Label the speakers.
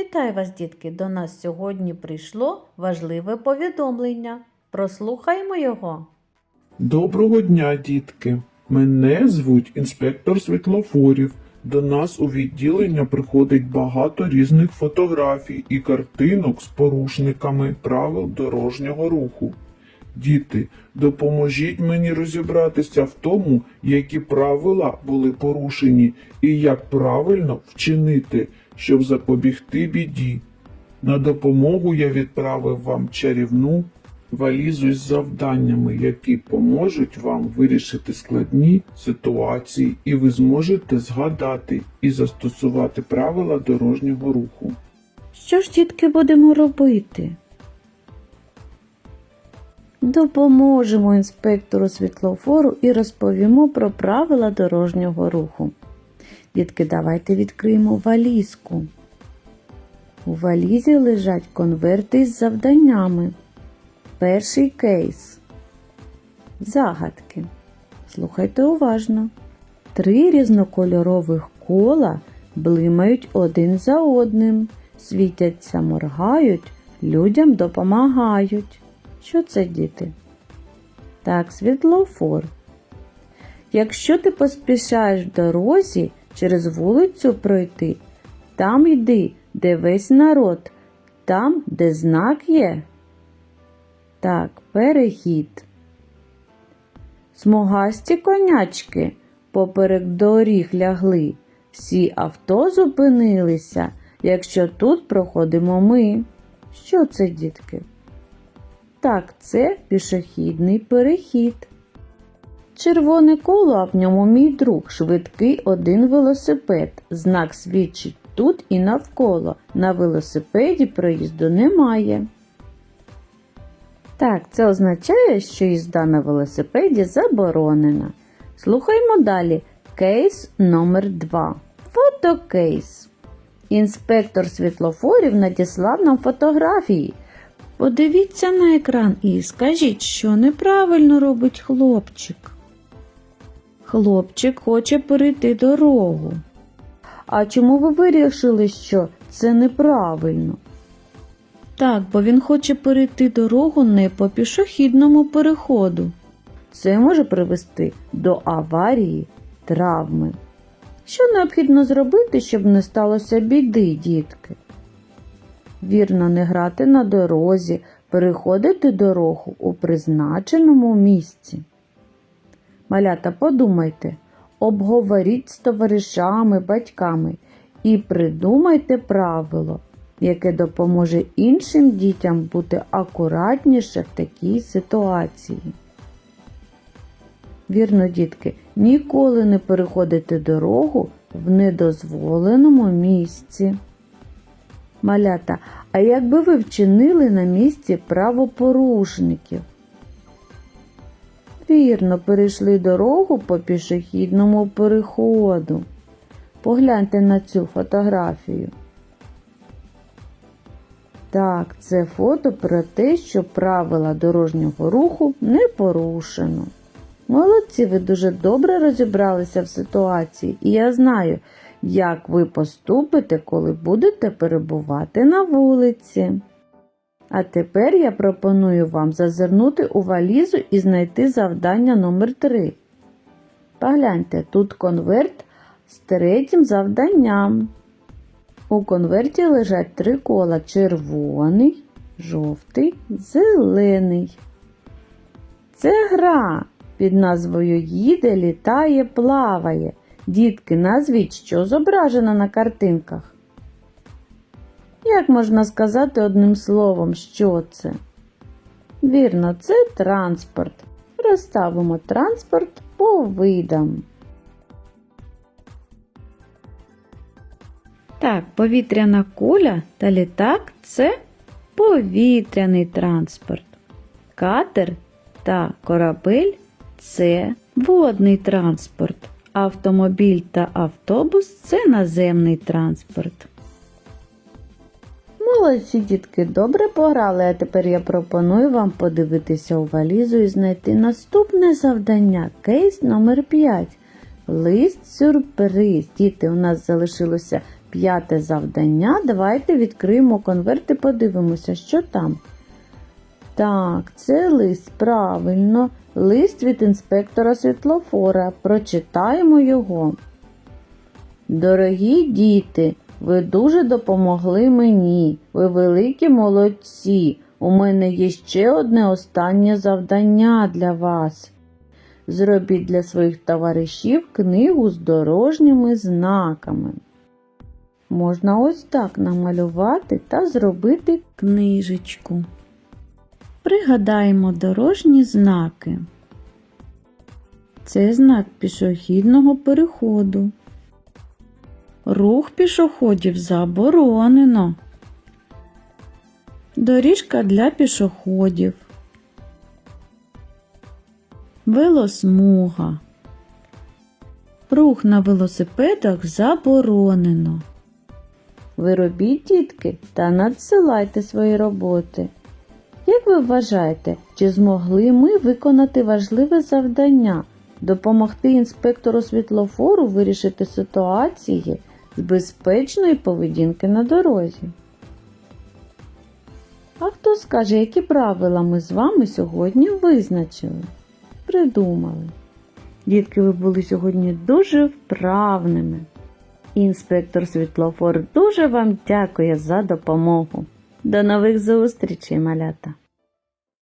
Speaker 1: Вітаю вас, дітки! До нас сьогодні прийшло важливе повідомлення. Прослухаймо його.
Speaker 2: Доброго дня, дітки! Мене звуть інспектор світлофорів. До нас у відділення приходить багато різних фотографій і картинок з порушниками правил дорожнього руху. Діти, допоможіть мені розібратися в тому, які правила були порушені і як правильно вчинити, щоб запобігти біді. На допомогу я відправив вам чарівну валізу з завданнями, які поможуть вам вирішити складні ситуації, і ви зможете згадати і застосувати правила дорожнього руху.
Speaker 1: Що ж, дітки, будемо робити? Допоможемо інспектору світлофору і розповімо про правила дорожнього руху. Дітки, давайте відкриємо валізку. У валізі лежать конверти з завданнями. Перший кейс. Загадки. Слухайте уважно. Три різнокольорових кола блимають один за одним, світяться, моргають, людям допомагають. Що це, діти? Так, світлофор. Якщо ти поспішаєш в дорозі через вулицю пройти, там йди, де весь народ, там, де знак є. Так, перехід. Смугасті конячки поперек доріг лягли. Всі авто зупинилися, якщо тут проходимо ми. Що це, дітки? Так, це пішохідний перехід. Червоне коло, а в ньому мій друг, швидкий один велосипед. Знак свідчить тут і навколо. На велосипеді проїзду немає. Так, це означає, що їзда на велосипеді заборонена. Слухаймо далі. Кейс номер 2 Фотокейс. Інспектор світлофорів надіслав нам фотографії. Подивіться на екран і скажіть, що неправильно робить хлопчик. Хлопчик хоче перейти дорогу. А чому ви вирішили, що це неправильно? Так, бо він хоче перейти дорогу не по пішохідному переходу. Це може привести до аварії, травми. Що необхідно зробити, щоб не сталося біди, дітки? Вірно, не грати на дорозі, переходити дорогу у призначеному місці. Малята, подумайте, обговоріть з товаришами, батьками і придумайте правило, яке допоможе іншим дітям бути акуратніше в такій ситуації. Вірно, дітки, ніколи не переходите дорогу в недозволеному місці. Малята, а як би ви вчинили на місці правопорушників? Вірно, перейшли дорогу по пішохідному переходу. Погляньте на цю фотографію. Так, це фото про те, що правила дорожнього руху не порушено. Молодці, ви дуже добре розібралися в ситуації, і я знаю, як ви поступите, коли будете перебувати на вулиці. А тепер я пропоную вам зазирнути у валізу і знайти завдання номер 3 Погляньте, тут конверт з третім завданням. У конверті лежать три кола червоний, жовтий, зелений. Це гра під назвою Їде, літає, плаває. Дітки, назвіть, що зображено на картинках. Як можна сказати одним словом, що це? Вірно, це транспорт. Розставимо транспорт по видам. Так, повітряна куля та літак це повітряний транспорт. Катер та корабель це водний транспорт. Автомобіль та автобус це наземний транспорт. Молодці дітки добре пограли, а тепер я пропоную вам подивитися у валізу і знайти наступне завдання. Кейс номер 5. Лист сюрприз. Діти, у нас залишилося П'яте завдання. Давайте відкриємо конверт і подивимося, що там. Так, це лист, правильно. Лист від інспектора світлофора. Прочитаємо його. Дорогі діти, ви дуже допомогли мені. Ви великі молодці. У мене є ще одне останнє завдання для вас. Зробіть для своїх товаришів книгу з дорожніми знаками. Можна ось так намалювати та зробити книжечку. Пригадаємо дорожні знаки. Це знак пішохідного переходу. Рух пішоходів заборонено. Доріжка для пішоходів. Велосмуга. Рух на велосипедах заборонено. Ви робіть, дітки, та надсилайте свої роботи. Як ви вважаєте, чи змогли ми виконати важливе завдання допомогти інспектору світлофору вирішити ситуації з безпечної поведінки на дорозі? А хто скаже, які правила ми з вами сьогодні визначили? Придумали. Дітки, ви були сьогодні дуже вправними. Інспектор світлофор дуже вам дякує за допомогу. До нових зустрічей, малята!